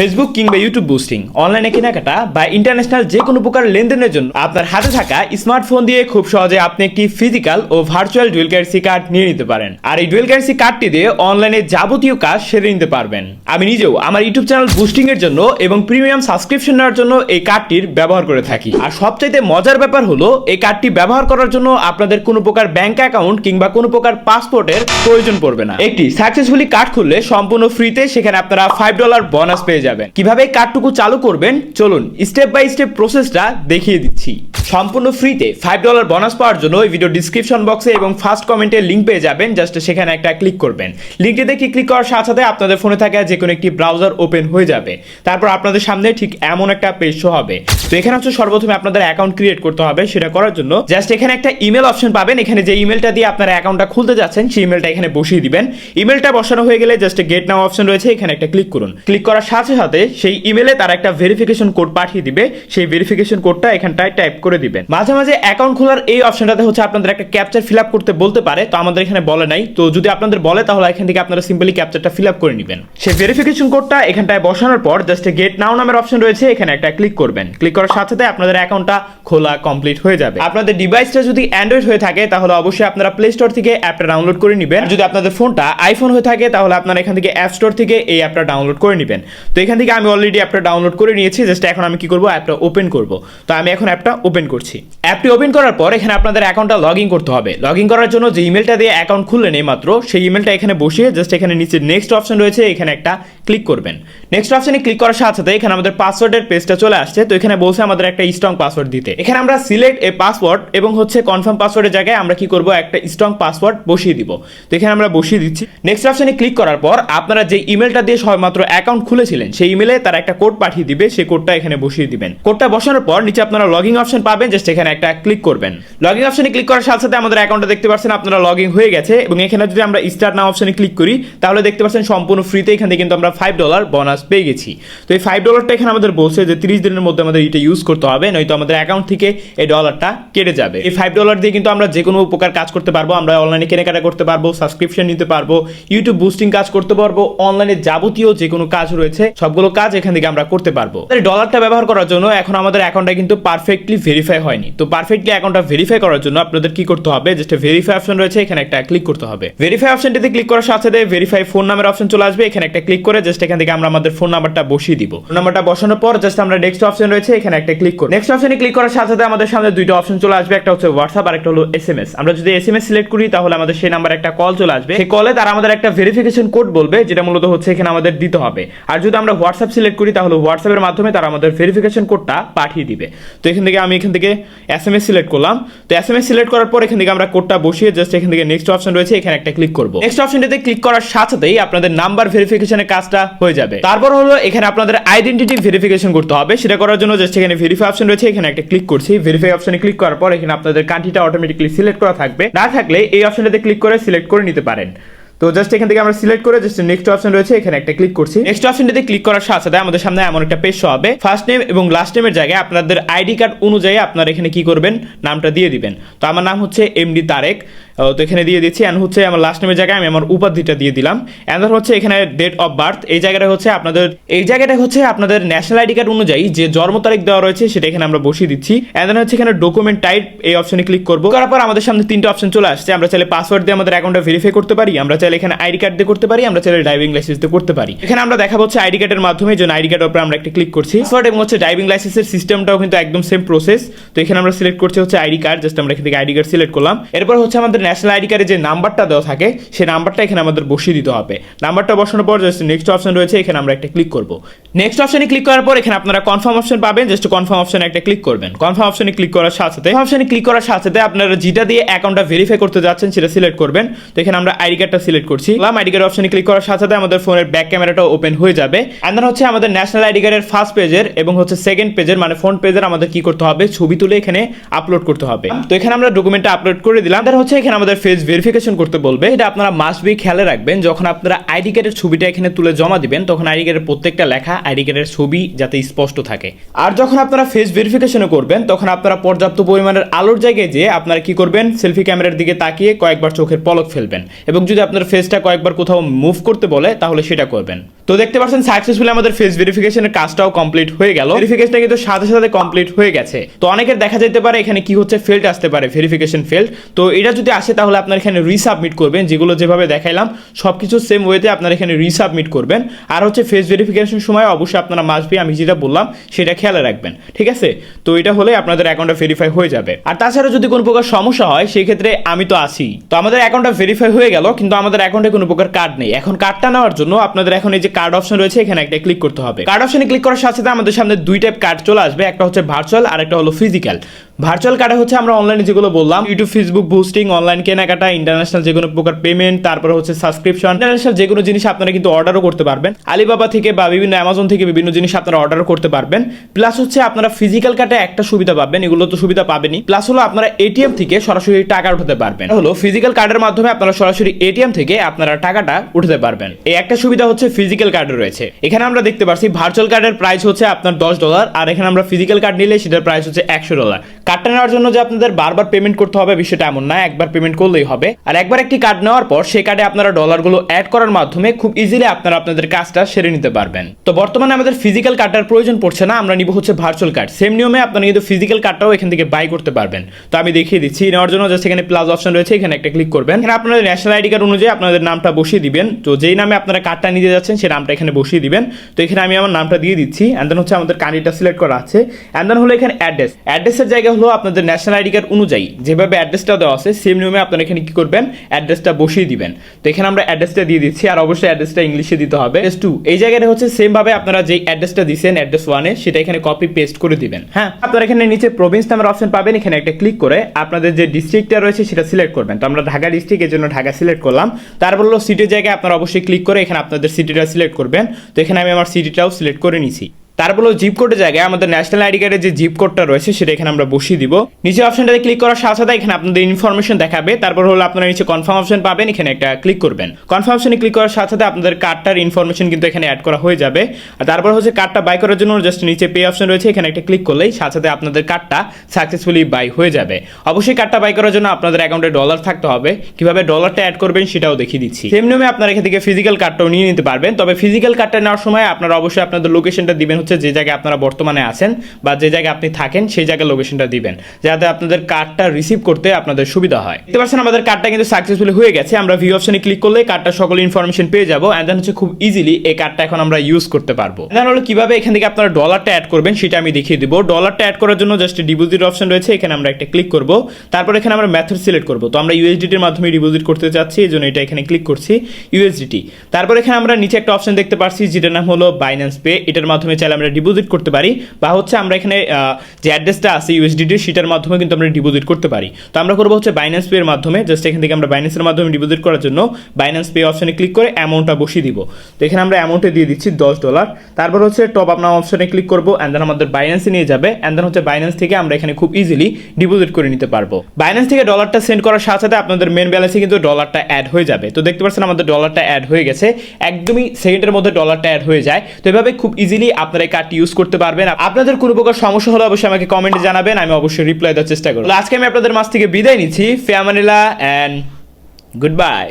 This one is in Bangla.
ফেসবুক কিংবা ইউটিউব বুস্টিং অনলাইনে কেনাকাটা বা ইন্টারন্যাশনাল যে কোনো প্রকার লেনদেনের জন্য আপনার হাতে থাকা স্মার্টফোন দিয়ে খুব সহজে আপনি একটি ফিজিক্যাল ও ভার্চুয়াল ডুয়েল কারেন্সি কার্ড নিয়ে নিতে পারেন। আর এই ডুয়েল কারেন্সি কার্ডটি দিয়ে অনলাইনে যাবতীয় কাজ সেরে নিতে পারবেন। আমি নিজেও আমার ইউটিউব চ্যানেল বুস্টিং এর জন্য এবং প্রিমিয়াম সাবস্ক্রিপশন নেওয়ার জন্য এই কার্ডটির ব্যবহার করে থাকি। আর সবচাইতে মজার ব্যাপার হলো, এই কার্ডটি ব্যবহার করার জন্য আপনাদের কোনো প্রকার ব্যাংক অ্যাকাউন্ট কিংবা কোনো প্রকার পাসপোর্টের প্রয়োজন পড়বে না। একটি সাকসেসফুলি কার্ড খুললে সম্পূর্ণ ফ্রিতে সেখানে আপনারা ফাইভ ডলার বোনাস পেয়ে যাবেন। কীভাবে এই কার্ডটুকু চালু করবেন? চলুন স্টেপ বাই স্টেপ প্রসেসটা দেখিয়ে দিচ্ছি। সম্পূর্ণ ফ্রিতে ফাইভ ডলার বোনাস পাওয়ার জন্য এই ভিডিও ডিসক্রিপশন বক্সে এবং ফার্স্ট কমেন্টে লিঙ্ক পেয়ে যাবেন। জাস্ট সেখানে একটা ক্লিক করবেন। লিঙ্কটিতে কি ক্লিক করার সাথে সাথে আপনাদের ফোনে থাকা যে কোনো একটি ব্রাউজার ওপেন হয়ে যাবে। তারপর আপনাদের সামনে ঠিক এমন একটা পেজ শো হবে। তো এখানে হচ্ছে সর্বপ্রথমে আপনাদের অ্যাকাউন্ট ক্রিয়েট করতে হবে সেটা করার জন্য। জাস্ট এখানে একটা ইমেল অপশন পাবেন। এখানে যে ইমেলটা দিয়ে আপনার অ্যাকাউন্টটা খুলতে যাচ্ছেন, সেই ইমেলটা এখানে বসিয়ে দিবেন। ইমেলটা বসানো হয়ে গেলে জাস্ট গেট নাও অপশন রয়েছে। এখানে একটা ক্লিক করুন। ক্লিক করার সাথে সাথে সেই ইমেলে তারা একটা ভেরিফিকেশন কোড পাঠিয়ে দিবে। সেই ভেরিফিকেশন কোডটা এখানটায় টাইপ করে দিবেন। মাঝে মাঝে অ্যাকাউন্ট খোলার এই অপশনটাতে হচ্ছে আপনাদের একটা ক্যাপচার ফিল করতে বলতে পারে, তো আমাদের এখানে বলে নাই। তো যদি আপনাদের বলে, তাহলে এখান থেকে আপনারা সিম্পলি ক্যাপচারটা ফিল করে নেবেন। সেই ভেরিফিকেশন কোডটা এখানটায় বসানোর পর জাস্ট গেট নাও নামের অপশন রয়েছে, এখানে একটা ক্লিক করবেন। ক্লিক করার সাথে সাথে আপনাদের অ্যাকাউন্টটা খোলা কমপ্লিট হয়ে যাবে। আপনাদের ডিভাইসটা যদি অ্যান্ড্রয়েড হয়ে থাকে, তাহলে অবশ্যই আপনারা প্লে স্টোর থেকে অ্যাপটা ডাউনলোড করে নেবেন। যদি আপনাদের ফোনটা আইফোন হয়ে থাকে, তাহলে আপনারা এখান থেকে অ্যাপ স্টোর থেকে এই অ্যাপটা ডাউনলোড করে নেবেন। তো এখান থেকে আমি অলরেডি অ্যাপটা ডাউনলোড করে নিয়েছি জাস্ট এখন আমি কি করব? অ্যাপটা ওপেন করব। তো আমি এখন অ্যাপটা ওপেন করছি। অ্যাপটি ওপেন করার পর এখানে আপনাদের অ্যাকাউন্টটা লগ ইন করতে হবে। লগ ইন করার জন্য যে ইমেলটা দিয়ে অ্যাকাউন্ট খুললেন এই মাত্র সেই ইমেলটা এখানে বসিয়ে জাস্ট এখানে নিচে নেক্সট অপশন রয়েছে, এখানে একটা ক্লিক করবেন। নেক্সট অপশানে ক্লিক করার সাথে সাথে এখানে আমাদের পাসওয়ার্ডের পেজটা চলে আসছে। তো এখানে বলছে আমাদের একটা স্ট্রং পাসওয়ার্ড দিতে। এখানে আমরা সিলেক্ট এ পাসওয়ার্ড এবং হচ্ছে কনফার্ম পাসওয়ার্ডের জায়গায় আমরা কি করব? একটা স্ট্রং পাসওয়ার্ড বসিয়ে দিব। তো এখানে আমরা বসিয়ে দিচ্ছি। নেক্সট অপশনে ক্লিক করার পর আপনারা যে ইমেলটা দিয়ে সবেমাত্র অ্যাকাউন্ট খুলেছিলেন, সেই ইমেলে তারা একটা কোড পাঠিয়ে দিবে। সেই কোডটা এখানে বসিয়ে দিবেন। কোডটা বসানোর পর নিচে আপনারা লগইন অপশন পাবেন। জাস্ট এখানে একটা ক্লিক করবেন। লগইন অপশনে ক্লিক করার সাথে সাথে আমাদের অ্যাকাউন্টটা দেখতে পাচ্ছেন, আপনারা লগ হয়ে গেছে। এবং এখানে যদি আমরা স্টার্ট নাও অপশনে ক্লিক করি, তাহলে দেখতে পাচ্ছেন সম্পূর্ণ ফ্রিতে এখান কিন্তু আমরা ফাইভ ডলার বোনাস পেয়ে গেছি। তো এই ফাইভ ডলারটা এখানে আমাদের বলছে যে তিরিশ দিনের মধ্যে আমাদের এটা ইউজ করতে হবে, নয়তো আমাদের অ্যাকাউন্ট থেকে এই ডলারটা কেটে যাবে। এই ফাইভ ডলার দিয়ে কিন্তু আমরা যে কোনো প্রকার কাজ করতে পারব, আমরা অনলাইনে কেনাকাটা করতে পারব সাবস্ক্রিপশন নিতে পারব ইউটিউব বুস্টিং কাজ করতে পারব অনলাইনে যাবতীয় যে কোনো কাজ রয়েছে, সবগুলো কাজ এখান থেকে আমরা করতে পারব। এই ডলারটা ব্যবহার করার জন্য এখন আমাদের অ্যাকাউন্টটা কিন্তু পারফেক্টলি ভেরিফাই হয়নি। তো পারফেক্টলি অ্যাকাউন্টটা ভেরিফাই করার জন্য আপনাদের কি করতে হবে জাস্ট ভেরিফাই অপশন রয়েছে, এখানে একটা ক্লিক করতে হবে। ভেরিফাই অপশনটিতে ক্লিক করার সাথে সাথে ভেরিফাই ফোন নামের অপশন চলে আসবে, এখানে একটা ক্লিক করে জাস্ট এখান থেকে আমরা আমাদের ফোন নাম্বারটা বসিয়ে দিব। ফোন নাম্বারটা বসানোর পর জাস্ট আমরা নেক্সট অপশন রয়েছে, এখানে একটা ক্লিক করব। নেক্সট অপশনে ক্লিক করার সাথে সাথে আমাদের সামনে দুইটা অপশন চলে আসবে, একটা হচ্ছে হোয়াটসঅ্যাপ আর একটা হলো এসএমএস আমরা যদি এসএমএস সিলেক্ট করি, তাহলে আমাদের সেই নাম্বার একটা কল চলে আসবে। সেই কলে তারা আমাদের একটা ভেরিফিকেশন কোড বলবে, যেটা মূলত হচ্ছে এখানে আমাদের দিতে হবে। আর যদি আমরা হোয়াটসঅ্যাপ সিলেক্ট করি, তাহলে হোয়াটসঅ্যাপের মাধ্যমে তারা আমাদের ভেরিফিকেশন কোডটা পাঠিয়ে দিবে। তো এখান থেকে আমি এখান থেকে এসএমএস সিলেক্ট করলাম। তো এসএমএস সিলেক্ট করার পর এখান থেকে আমরা কোডটা বসিয়ে জাস্ট এখান থেকে নেক্সট অপশন রয়েছে, এখানে একটা ক্লিক করব। নেক্সট অপশনটিতে ক্লিক করার সাথেই আপনাদের নাম্বার ভেরিফিকেশনের কাজটা হয়ে যাবে। তারপর হলো এখানে আপনাদের আইডেন্টিটি ভেরিফিকেশন করতে হবে। সেটা করার জন্য জাস্ট এখানে ভেরিফাই অপশন রয়েছে। এখানে একটা ক্লিক করছি। ভেরিফাই অপশনে ক্লিক করার পর এখানে আপনাদের কান্ট্রিটা অটোমেটিকলি সিলেক্ট করা থাকবে। না থাকলে এই অপশনটাতে ক্লিক করে সিলেক্ট করে নিতে পারেন। তো জাস্ট এখান থেকে আমরা সিলেক্ট করে জাস্ট নেক্সট অপশন রয়েছে। এখানে একটা ক্লিক করছি। নেক্সট অপশনটিতে ক্লিক করার সাথে সাথে আমাদের সামনে এমন একটা পেজ হবে। ফার্স্ট নেম এবং লাস্ট নেমের জায়গায় আপনাদের আইডি কার্ড অনুযায়ী আপনারা এখানে কি করবেন? নামটা দিয়ে দিবেন। তো আমার নাম হচ্ছে এমডি তারেক তো এখানে দিয়ে দিচ্ছি অ্যান্ড হচ্ছে আমার লাস্ট নেমের জায়গায় আমি আমার উপাধিটা দিয়ে দিলাম। অ্যান্ড হচ্ছে এখানে ডেট অফ বার্থ এই জায়গাটা হচ্ছে আপনাদের, এই জায়গাটা হচ্ছে আপনাদের ন্যাশনাল আইডি কার্ড অনুযায়ী যে জন্ম তারিখ দেওয়া রয়েছে সেটা এখানে আমরা বসিয়ে দিচ্ছি। অ্যান্ড হচ্ছে এখানে ডকুমেন্ট টাইপ এই অপশনে ক্লিক করব। করার পর আমাদের সামনে তিনটা অপশন চলে আসছে। আমরা চাইলে পাসওয়ার্ড দিয়ে আমাদের অ্যাকাউন্টটা ভেরিফাই করতে পারি, আমরা চাইলে এখানে আইডি কার্ড দিয়ে করতে পারি, আমরা চাইলে ড্রাইভিং লাইসেন্স দিয়ে করতে পারি। এখানে আমরা দেখা হচ্ছে আইডি কার্ডের মাধ্যমে যে আইডি কার্ডের উপর আমরা একটা ক্লিক করছি। পাসওয়ার্ড এবং হচ্ছে ড্রাইভিং লাইসেন্সের সিস্টেমটাও কিন্তু একদম সেম প্রসেস তো এখানে আমরা সিলেক্ট করছি হচ্ছে আইডি কার্ড জাস্ট আমরা এখান থেকে আইডি কার্ড সিলেক্ট করলাম। এরপর হচ্ছে আমাদের ন্যাশনাল আইডি কার্ডে যে নাম্বারটা দেওয়া থাকে সেই নাম্বারটা এখানে আমাদের বসিয়ে দিতে হবে। নাম্বারটা বসানোর পর জাস্ট নেক্সট অপশন রয়েছে, এখানে আমরা একটা ক্লিক করব। নেক্সট অপশনে ক্লিক করার পর এখানে আপনারা কনফার্ম অপশন পাবেন জাস্ট কনফার্ম অপশনে একটা ক্লিক করবেন। কনফার্ম অপশনে ক্লিক করার সাথে সাথে অপশনে ক্লিক করার সাথে সাথে আপনারা যেটা দিয়ে অ্যাকাউন্টটা ভেরিফাই করতে যাচ্ছেন, সেটা সিলেক্ট করবেন। তো এখানে আমরা আইডি কার্ডটা সিলেক্ট করছি। আইডি কার্ড অপশনে ক্লিক করার সাথে সাথে আমাদের ফোনের ব্যাক ক্যামেরাটা ওপেন হয়ে যাবে। অ্যান্ড হচ্ছে আমাদের ন্যাশনাল আইডি কার্ডের ফার্স্ট পেজের এবং হচ্ছে সেকেন্ড পেজের মানে ফ্রন্ট পেজের আমাদের কি করতে হবে? ছবি তুলে এখানে আপলোড করতে হবে। তো এখানে আমরা ডকুমেন্টটা আপলোড করে দিলাম। দেন হচ্ছে আমাদের ফেস ভেরিফিকেশন করতে বলবে। এটা আপনারা মাস্ট বি খেয়ালে রাখবেন, যখন আপনারা আইডি কার্ডের ছবিটা এখানে তুলে জমা দিবেন, তখন আইডি কার্ডের প্রত্যেকটা লেখা আইডি কার্ডের ছবি যাতে স্পষ্ট থাকে। আর যখন আপনারা ফেস ভেরিফিকেশন করবেন, তখন আপনারা পর্যাপ্ত পরিমাণের আলোর জায়গায় যেয়ে আপনারা কি করবেন? সেলফি ক্যামেরার দিকে তাকিয়ে কয়েকবার চোখের পলক ফেলবেন। এবং যদি আপনার ফেসটা কয়েকবার কোথাও মুভ করতে বলে, তাহলে সেটা করবেন। তো দেখতে পাচ্ছেন সাকসেসফুলি আমাদের ফেস ভেরিফিকেশনের কাজটাও কমপ্লিট হয়ে গেল। ভেরিফিকেশনটা কিন্তু সাথে সাথে কমপ্লিট হয়ে গেছে। তো অনেকের দেখা যেতে পারে এখানে কি হচ্ছে ফেল্ড আসতে পারে ভেরিফিকেশন ফেল্ড তো এটা যদি আসে তাহলে আপনার এখানে রিসাবমিট করবেন, যেগুলো যেভাবে দেখাইলাম সব কিছু সেম ওয়েতে আপনার এখানে রিসাবমিট করবেন। আর হচ্ছে ফেস ভেরিফিকেশন সময় অবশ্যই আপনারা মাসবি আমি যেটা বললাম, সেটা খেয়াল রাখবেন, ঠিক আছে? তো এটা হলে আপনাদের অ্যাকাউন্টটা ভেরিফাই হয়ে যাবে। আর তাছাড়া যদি কোনো প্রকার সমস্যা হয় সেই ক্ষেত্রে আমি তো আছি। তো আমাদের অ্যাকাউন্টটা ভেরিফাই হয়ে গেল, কিন্তু আমাদের অ্যাকাউন্টে কোনো প্রকার কার্ড নেই। এখন কার্ডটা নেওয়ার জন্য আপনাদের এখন এই যে কার্ড অপশন রয়েছে, এখানে একটা ক্লিক করতে হবে। কার্ড অপশনে ক্লিক করার সাথে সাথে আমাদের সামনে দুই টাইপ কার্ড চলে আসবে, একটা হচ্ছে ভার্চুয়াল আর একটা হলো ফিজিক্যাল ভার্চুয়াল কার্ডে হচ্ছে আমরা অনলাইনে যেগুলো বললাম ইউটিউব ফেসবুক বুস্টিং অনলাইন কেনাকাটা ইন্টারন্যাশনাল যে কোনো প্রকার পেমেন্ট তারপর হচ্ছে সাবস্ক্রিপশন ইন্টারন্যাশনাল যে কোনো জিনিস আপনারা কিন্তু অর্ডারও করতে পারবেন। আলিবাবা থেকে বা বিভিন্ন অ্যামাজন থেকে বিভিন্ন জিনিস আপনারা অর্ডারও করতে পারবেন। প্লাস হচ্ছে আপনারা ফিজিক্যাল কার্ডে একটা সুবিধা পাবেন, এগুলো তো সুবিধা পাবেনই। প্লাস হলো আপনারা এটিএম থেকে সরাসরি টাকা উঠাতে পারবেন। হলো ফিজিক্যাল কার্ডের মাধ্যমে আপনারা সরাসরি এটিএম থেকে আপনারা টাকাটা উঠাতে পারবেন। এই একটা সুবিধা হচ্ছে ফিজিক্যাল কার্ডে রয়েছে। এখানে আমরা দেখতে পাচ্ছি ভার্চুয়াল কার্ডের প্রাইস হচ্ছে আপনার দশ ডলার আর এখানে আমরা ফিজিক্যাল কার্ড নিলে সেটার প্রাইস হচ্ছে একশো ডলার কার্ডটা নেওয়ার জন্য যে আপনাদের বারবার পেমেন্ট করতে হবে বিষয়টা এমন না, একবার পেমেন্ট করলেই হবে। আর একবার একটি কার্ড নেওয়ার পর সেই কার্ডে আপনারা ডলারগুলো অ্যাড করার মাধ্যমে খুব ইজিলি আপনারা আপনাদের কাজটা সেরে নিতে পারবেন। তো বর্তমানে আমাদের ফিজিক্যাল কার্ডটার প্রয়োজন পড়ছে না, আমরা নিব হচ্ছে ভার্চুয়াল কার্ড সেম নিয়মে আপনারা কিন্তু ফিজিক্যাল কার্ডটাও এখান থেকে বাই করতে পারবেন। তো আমি দেখিয়ে দিচ্ছি নেওয়ার জন্য জাস্ট এখানে প্লাস অপশন রয়েছে, এখানে একটা ক্লিক করবেন। এখানে আপনাদের ন্যাশনাল আইডি কার্ড অনুযায়ী আপনাদের নামটা বসিয়ে দিবেন। তো যেই নামে আপনারা কার্ডটা নিতে যাচ্ছেন, সেই নামটা এখানে বসিয়ে দিবেন। তো এখানে আমি আমার নামটা দিয়ে দিচ্ছি। অ্যান্ড দেন হচ্ছে আমাদের কান্ট্রিটা সিলেক্ট করা আছে। অ্যান্ড দেন হলো এখানে অ্যাড্রেস অ্যাড্রেসের জায়গা হলো আপনাদের ন্যাশনাল আইডি কার্ড অনুযায়ী। যেভাবে অ্যাড্রেসটা দেওয়া আছে সেম নিয়মে আপনারা এখানে কি করবেন? অ্যাড্রেসটা বসিয়ে দিবেন। তো এখানে আমরা অ্যাড্রেসটা দিয়ে দিচ্ছি, আর অবশ্যই অ্যাড্রেসটা ইংলিশে দিতে হবে। টু এই জায়গাটা হচ্ছে সেম ভাবে আপনারা যেই অ্যাড্রেসটা দিচ্ছেন অ্যাড্রেস ওয়ানে সেটা এখানে কপি পেস্ট করে দিবেন হ্যাঁ? আপনারা এখানে নিচে প্রভিন্স নামের অপশন পাবেন, এখানে একটা ক্লিক করে আপনাদের যে ডিস্ট্রিক্টটা রয়েছে, সেটা সিলেক্ট করবেন। তো আমরা ঢাকা ডিস্ট্রিক্ট এর জন্য ঢাকা সিলেক্ট করলাম। তারপর হলো সিটির জায়গায় আপনারা অবশ্যই ক্লিক করে এখানে আপনাদের সিটিটা সিলেক্ট করবেন। তো এখানে আমি আমার সিটিটাও সিলেক্ট করে নিছি। তারপর জিপ কোডের জায়গায় আমাদের ন্যাশনাল আইডি কার্ডের যে জিপ কোডটা রয়েছে সেটা এখানে আমরা বসিয়ে দিব। নিচে অপশনটাতে ক্লিক করার সাথে সাথে এখানে আপনাদের ইনফরমেশন দেখাবে। তারপর হলো আপনারা নিচে কনফার্ম অপশন পাবেন, এখানে একটা ক্লিক করবেন। কনফার্ম অপশনে ক্লিক করার সাথে সাথে আপনাদের কার্ডটার ইনফরমেশন কিন্তু এখানে অ্যাড করা হয়ে যাবে। আর তারপর হচ্ছে কার্ডটা বাই করার জন্য জাস্ট নিচে পে অপশন রয়েছে, এখানে একটা ক্লিক করলেই সাথে সাথে আপনাদের কার্ডটা সাকসেসফুলি বাই হয়ে যাবে। অবশ্যই কার্ডটা বাই করার জন্য আপনাদের অ্যাকাউন্টে ডলার থাকতে হবে। কীভাবে ডলারটা অ্যাড করবেন সেটাও দেখিয়ে দিচ্ছি। সেম নিয়মে আপনারা এখান থেকে ফিজিক্যাল কার্ডটাও নিয়ে নিতে পারবেন। তবে ফিজিক্যাল কার্ডটা নেওয়ার সময় আপনারা অবশ্যই আপনাদের লোকেশনটা দিবেন হচ্ছে যে জায়গায় আপনারা বর্তমানে আছেন বা যে জায়গায় আপনি থাকেন, সেই জায়গায় লোকেশনটা দিবেন, যাতে আপনাদের কার্ডটা রিসিভ করতে আপনাদের সুবিধা হয়। দেখতে পাচ্ছেন, আমাদের কার্ডটা কিন্তু সাকসেসফুলি হয়ে গেছে। আমরা ভিউ অপশনে ক্লিক করলে কার্ডটা সকল ইনফরমেশন পেয়ে যাব অ্যান্ড দেন হচ্ছে খুব ইজিলি এই কার্ডটা এখন আমরা ইউজ করতে পারব। দেন হলো কীভাবে এখান থেকে আপনারা ডলারটা অ্যাড করবেন, সেটা আমি দেখিয়ে দিব। ডলারটা অ্যাড করার জন্য জাস্ট ডিপোজিট অপশন রয়েছে, এখানে আমরা একটা ক্লিক করব। তারপর এখানে আমরা মেথড সিলেক্ট করব। তো আমরা ইউএসডিটির মাধ্যমে ডিপোজিট করতে চাচ্ছি, এই জন্য এটা এখানে ক্লিক করছি ইউএসডিটি তারপর এখানে আমরা নিচে একটা অপশন দেখতে পাচ্ছি যেটার নাম হলো বাইন্যান্স পে এটার মাধ্যমে চাইলে আমরা ডিপোজিট করতে পারি, বা হচ্ছে আমরা এখানে যে অ্যাড্রেসটা আছে ইউএসডিটি সেটার মাধ্যমে কিন্তু আমরা ডিপোজিট করতে পারি। তো আমরা করব হচ্ছে বাইন্যান্স পে এর মাধ্যমে জাস্ট এখান থেকে আমরা বাইন্যান্সের মাধ্যমে ডিপোজিট করার জন্য বাইন্যান্স পে অপশনে ক্লিক করে অ্যামাউন্টটা বসিয়ে দিব। তো এখানে আমরা অ্যামাউন্টে দিয়ে দিচ্ছি দশ ডলার তারপর হচ্ছে টপ আপ নাম অপশনে ক্লিক করব অ্যান্ড দেন আমাদের বাইন্যান্সে নিয়ে যাবে অ্যান্ড দেন হচ্ছে বাইন্যান্স থেকে আমরা এখানে খুব ইজিলি ডিপোজিট করে নিতে পারব। বাইন্যান্স থেকে ডলারটা সেন্ড করার সাথে সাথে আপনাদের মেন ব্যালেন্সে কিন্তু ডলারটা অ্যাড হয়ে যাবে। তো দেখতে পাচ্ছেন আমাদের ডলারটা অ্যাড হয়ে গেছে, একদমই সেকেন্ডের মধ্যে ডলারটা অ্যাড হয়ে যায়। তো এভাবে খুব ইজিলি আপনারা কার্ডটি ইউজ করতে পারবেন। আপনাদের কোনো প্রকার সমস্যা হলে অবশ্যই আমাকে কমেন্টে জানাবেন, আমি অবশ্যই রিপ্লাই দেওয়ার চেষ্টা করব। আজকে আমি আপনাদের মাছ থেকে বিদায় নিচ্ছি। ফেয়ামানিলা অ্যান্ড গুড বাই